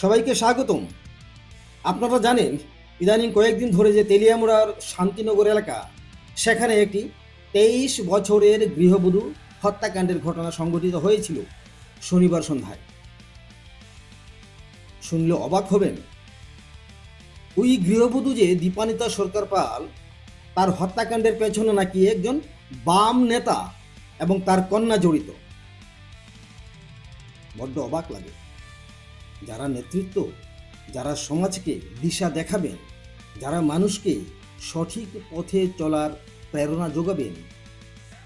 সবাইকে স্বাগতম। আপনারা জানেন, ইদানিং কয়েকদিন ধরে যে তেলিয়ামুড়ার শান্তিনগর এলাকা, সেখানে একটি তেইশ বছরের গৃহবধূ হত্যাকাণ্ডের ঘটনা সংঘটিত হয়েছিল শনিবার সন্ধ্যায়। শুনলে অবাক হবেন। ওই গৃহবধূ যে দীপানিতা সরকার পাল, তার হত্যাকাণ্ডের পেছনে নাকি একজন বাম নেতা এবং তার কন্যা জড়িত। বড্ড অবাক লাগে। যারা নেতৃত্ব, যারা সমাজকে দিশা দেখাবেন, যারা মানুষকে সঠিক পথে চলার প্রেরণা যোগাবেন,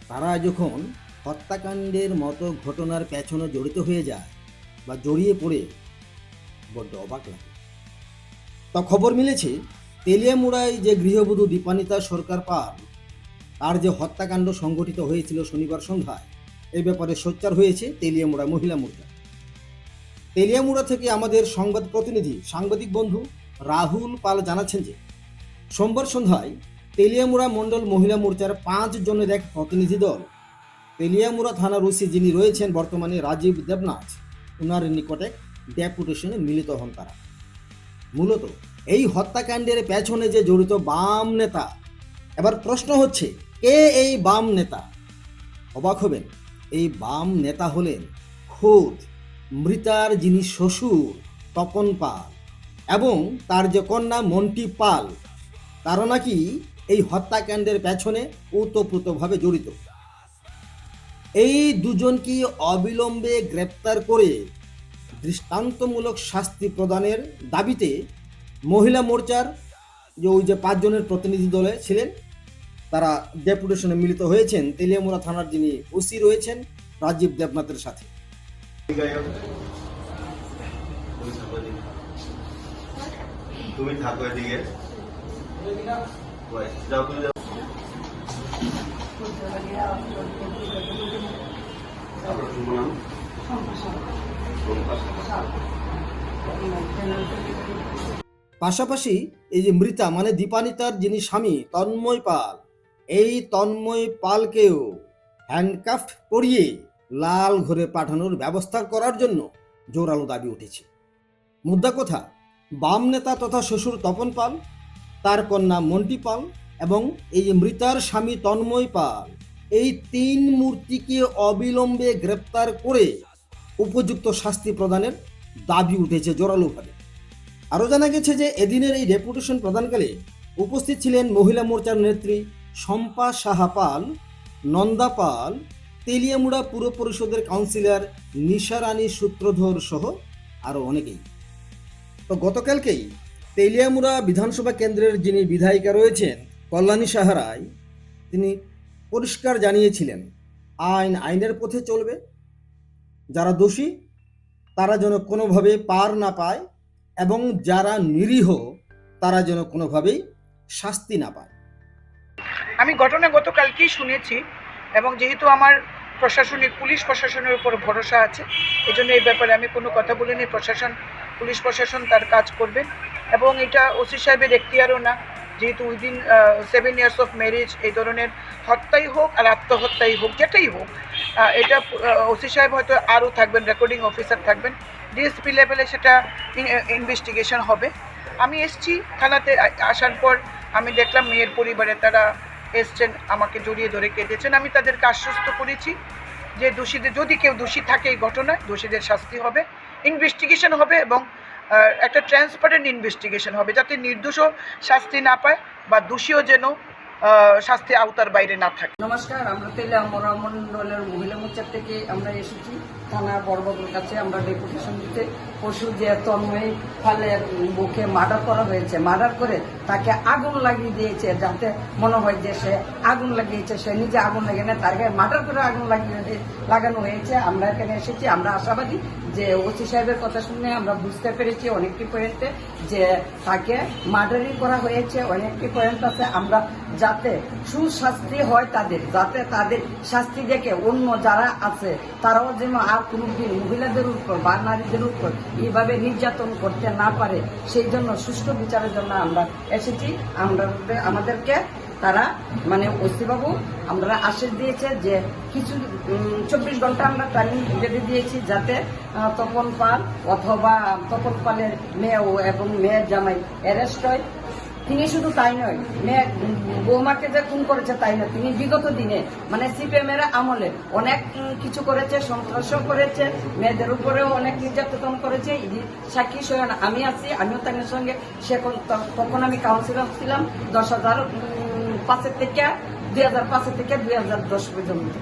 তারা যখন হত্যাকাণ্ডের মতো ঘটনার পেছনে জড়িত হয়ে যায় বা জড়িয়ে পড়ে, বড্ড অবাক লাগে। তা খবর মিলেছে, তেলিয়ামুড়ায় যে গৃহবধূ দীপানিতা সরকার পাল তার যে হত্যাকাণ্ড সংঘটিত হয়েছিল শনিবার সন্ধ্যায়, এ ব্যাপারে সোচ্চার হয়েছে তেলিয়ামুড়া মহিলা মোর্চা। তেলিয়ামুড়া থেকে আমাদের সংবাদ প্রতিনিধি, সাংবাদিক বন্ধু রাহুল পাল জানাচ্ছেন যে, সোমবার সন্ধ্যায় তেলিয়ামুড়া মণ্ডল মহিলা মোর্চার পাঁচ জনের এক প্রতিনিধি দল, তেলিয়ামুড়া থানার ওসি যিনি রয়েছেন বর্তমানে রাজীব দেবনাথ ওনার নিকটে ডেপুটেশনে মিলিত হন তারা। মূলত এই হত্যাকাণ্ডের পেছনে যে জড়িত বাম নেতা, এবার প্রশ্ন হচ্ছে, কে এই বাম নেতা? অবাক হবেন, এই বাম নেতা হলেন খোদ মৃতার যিনি শ্বশুর, তপন পাল এবং তার যে কন্যা মন্টি পাল তারা নাকি এই হত্যাকাণ্ডের পেছনে ওতপ্রোতভাবে জড়িত। এই দুজনকে অবিলম্বে গ্রেপ্তার করে দৃষ্টান্তমূলক শাস্তি প্রদানের দাবিতে মহিলা মোর্চার যে ওই যে পাঁচজনের প্রতিনিধি দলে ছিলেন, তারা ডেপুটেশনে মিলিত হয়েছেন। তেলিয়ামুড়া থানার যিনি ওসি রয়েছেন, রাজীব দেবনাথের সাথে। তুমি থাকো এদিকে। পাশাপাশি এই যে মৃতা মানে দীপানিতার যিনি স্বামী, তন্ময় পাল, এই তন্ময় পালকেও হ্যান্ডকাফ করিয়ে লাল ঘরে পাঠানোর ব্যবস্থা করার জন্য জোরালো দাবি উঠেছে। মুদ্রা কথা, বাম নেতা তথা শ্বশুর তপন পাল, তার কন্যা মন্টি পাল এবং এই মৃতার স্বামী তন্ময় পাল এই তিন মূর্তিকে অবিলম্বে গ্রেপ্তার করে উপযুক্ত শাস্তি প্রদানের দাবি উঠেছে জোরালোভাবে। আরও জানা গেছে যে এদিনের এই ডেপুটেশন প্রদানকালে উপস্থিত ছিলেন মহিলা মোর্চার নেত্রী শম্পা সাহা পাল, নন্দা পাল তেলিয়ামুড়া পুর পরিষদের কাউন্সিলর নিশারানী সূত্রধর সহ আরও অনেকেই। তো গতকালকেই তেলিয়ামুড়া বিধানসভা কেন্দ্রের যিনি বিধায়িকা রয়েছেন কল্যাণী সাহারায় তিনি পরিষ্কার জানিয়েছিলেন, আইন আইনের পথে চলবে, যারা দোষী তারা যেন কোনোভাবে পার না পায় এবং যারা নিরীহ তারা যেন কোনোভাবেই শাস্তি না পায়। আমি ঘটনা গতকালকেই শুনেছি এবং যেহেতু আমার প্রশাসনিক, পুলিশ প্রশাসনের উপর ভরসা আছে। এই জন্য এই ব্যাপারে আমি কোনো কথা বলিনি। প্রশাসন, পুলিশ প্রশাসন তার কাজ করবেন এবং এটা ওসি সাহেবের এখতিয়ারও না। যেহেতু within seven years of marriage এই ধরনের হত্যাই হোক আর আত্মহত্যাই হোক, যেটাই হোক এটা ওসি সাহেব হয়তো আরও থাকবেন রেকর্ডিং অফিসার থাকবেন। ডিএসপি লেভেলে সেটা ইনভেস্টিগেশন হবে। আমি এসছি থানাতে আসার পর আমি দেখলাম মেয়ের পরিবারে তারা এসছেন, আমাকে জড়িয়ে ধরে কেঁদেছেন। আমি তাদেরকে আশ্বস্ত করেছি যে দোষীদের, যদি কেউ দোষী থাকে এই ঘটনায়, দোষীদের শাস্তি হবে ইনভেস্টিগেশন হবে এবং একটা ট্রান্সপারেন্ট ইনভেস্টিগেশন হবে যাতে নির্দোষও শাস্তি না পায় বা দোষীও যেন শাস্তি আওতার বাইরে না থাকে। নমস্কার, আমরা তেলে আমরা মন্ডলের মহিলা মোর্চার থেকে আমরা এসেছি। থানা বড়বাবুর কাছে আমরা ডেপুটেশন দিতে পশু যে তন্ময় ফালের মুখে মার্ডার করা হয়েছে, মার্ডার করে তাকে আগুন লাগিয়ে দিয়েছে যাতে মনে হয় যে সে আগুন লাগিয়েছে, সে নিজে আগুন লাগে না, তার গায়ে মার্ডার করে আগুন লাগিয়ে লাগানো হয়েছে। আমরা এখানে এসেছি, আমরা আশাবাদী যে ওসি সাহেবের কথা শুনে আমরা বুঝতে পেরেছি অনেকটি পয়েন্টে যে তাকে মার্ডারই করা হয়েছে অনেকটি পয়েন্ট আছে। আমরা যাতে সুশাস্তি হয় তাদের, যাতে তাদের শাস্তি দেখে অন্য যারা আছে, তারাও যেন আর কোনোদিন মহিলাদের উপর বা নারীদের উপর এইভাবে নির্যাতন করতে না পারে, সেই জন্য সুষ্ঠু বিচারের জন্য আমরা এসেছি। আমরা আমাদেরকে তারা মানে ওসিবাবু, আমরা আশ্বাস দিয়েছে যে কিছু চব্বিশ ঘণ্টা আমরা টাইম বেঁধে দিয়েছি যাতে তপন পাল অথবা তপন পালের মেয়ে এবং মেয়ের জামাই অ্যারেস্ট হয়। তিনি শুধু তাই নয় মেয়ে বৌমাকে যে খুন করেছে তাই নয় তিনি বিগত দিনে মানে সিপিএম এর আমলে অনেক কিছু করেছে সন্ত্রাসও করেছে, মেয়েদের উপরেও অনেক নির্যাতন করেছে সাক্ষী স্বয়ং আমি আছি, আমিও তাদের সঙ্গে, সে তখন আমি কাউন্সিলর ছিলাম, দশ হাজার পাঁচের থেকে, দুই হাজার পাঁচের থেকে দুই হাজার দশ পর্যন্ত।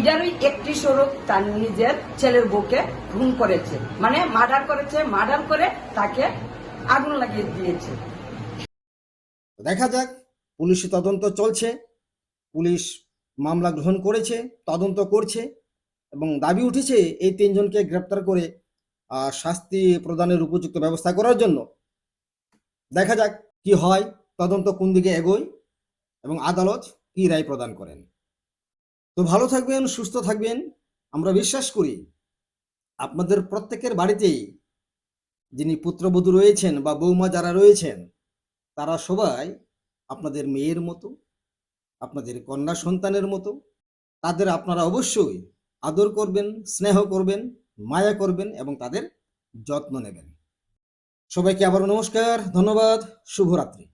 ইডারই একটি স্বরূপ তার নিজের ছেলের বউকে খুন করেছে মানে মার্ডার করেছে, মার্ডার করে তাকে আগুন লাগিয়ে দিয়েছে। দেখা যাক, পুলিশি তদন্ত চলছে, পুলিশ মামলা গ্রহণ করেছে, তদন্ত করছে এবং দাবি উঠেছে এই তিনজনকে গ্রেপ্তার করে শাস্তি প্রদানের উপযুক্ত ব্যবস্থা করার জন্য। দেখা যাক কি হয়, তদন্ত কোন দিকে এগোয় এবং আদালত কি রায় প্রদান করেন। তো ভালো থাকবেন, সুস্থ থাকবেন, আমরা বিশ্বাস করি আপনাদের প্রত্যেকের বাড়িতেই যিনি পুত্রবধূ রয়েছেন বা বৌমা যারা রয়েছেন তারা সবাই আপনাদের মেয়ের মতো, আপনাদের কন্যা সন্তানের মতো, তাদের আপনারা অবশ্যই আদর করবেন, স্নেহ করবেন, মায়া করবেন এবং তাদের যত্ন নেবেন। সবাইকে আবার নমস্কার, ধন্যবাদ, শুভরাত্রি।